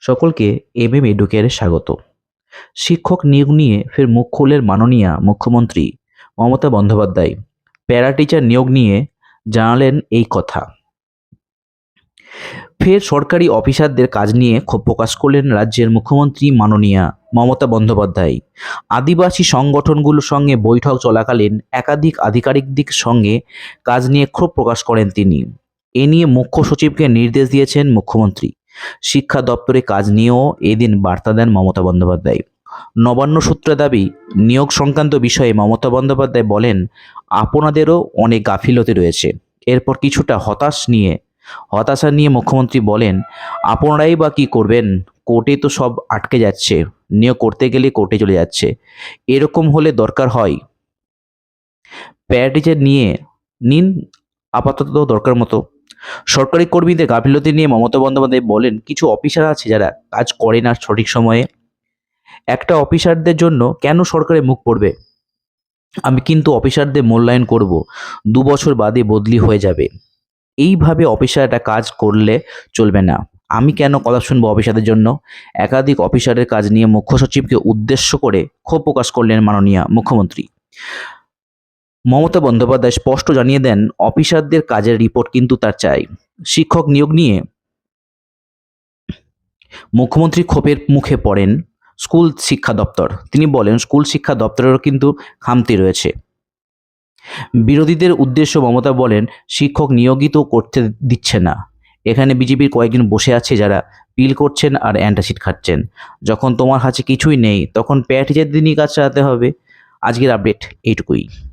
সকলকে M M এডুকেয়ারে স্বাগত। শিক্ষক নিয়োগ নিয়ে ফের মুখ খুললেন মাননীয়া মুখ্যমন্ত্রী মমতা বন্দ্যোপাধ্যায়। প্যারা টিচার নিয়োগ নিয়ে জানালেন এই কথা। ফের সরকারি অফিসারদের কাজ নিয়ে ক্ষোভ প্রকাশ করলেন রাজ্যের মুখ্যমন্ত্রী মাননীয়া মমতা বন্দ্যোপাধ্যায়। আদিবাসী সংগঠনগুলোর সঙ্গে বৈঠক চলাকালীন একাধিক আধিকারিকদের সঙ্গে কাজ নিয়ে ক্ষোভ প্রকাশ করেন তিনি। এ নিয়ে মুখ্য সচিবকে নির্দেশ দিয়েছেন মুখ্যমন্ত্রী। শিক্ষা দপ্তরে কাজ নিয়েও এদিন বার্তা দেন মমতা বন্দ্যোপাধ্যায়। নবান্ন সূত্রে দাবি, নিয়োগ সংক্রান্ত বিষয়ে মমতা বন্দ্যোপাধ্যায় বলেন, আপনাদেরও অনেক গাফিলতি রয়েছে। এরপর কিছুটা হতাশ নিয়ে, হতাশা নিয়ে মুখ্যমন্ত্রী বলেন, আপনারাই বা কী করবেন? কোর্টে তো সব আটকে যাচ্ছে। নিয়োগ করতে গেলে কোর্টে চলে যাচ্ছে। এরকম হলে দরকার হয়। প্যারাটিচার নিয়ে নিন, আপাতত দরকার মতো। সরকারি কর্মীদের গাফিলতি নিয়ে মমতা বন্দ্যোপাধ্যায় বলেন, কিছু অফিসার আছে যারা কাজ করে না সঠিক সময়ে। একটা অফিসারদের জন্য কেন সরকারের মুখ পড়বে? আমি কিন্তু অফিসারদের মূল্যায়ন করব, দু বছর বাদে বদলি হয়ে যাবে। এইভাবে অফিসারটা কাজ করলে চলবে না। আমি কেন কথা শুনব অফিসারদের জন্য? একাধিক অফিসারের কাজ নিয়ে মুখ্য সচিবকে উদ্দেশ্য করে ক্ষোভ প্রকাশ করলেন মাননীয় মুখ্যমন্ত্রী। মমতা বন্দ্যোপাধ্যায় স্পষ্ট জানিয়ে দেন, অফিসারদের কাজের রিপোর্ট কিন্তু তার চাই। শিক্ষক নিয়োগ নিয়ে মুখ্যমন্ত্রী ক্ষোভের মুখে পড়েন স্কুল শিক্ষা দপ্তর। তিনি বলেন, স্কুল শিক্ষা দপ্তরেরও কিন্তু খামতি রয়েছে। বিরোধীদের উদ্দেশ্য মমতা বলেন, শিক্ষক নিয়োগিত করতে দিচ্ছে না। এখানে বিজেপির কয়েকজন বসে আছে যারা পিল করছেন আর অ্যান্টাসিড খাচ্ছেন। যখন তোমার কাছে কিছুই নেই, তখন প্যারা টিচারদের নিয়ে কাজ চালাতে হবে। আজকের আপডেট এইটুকুই।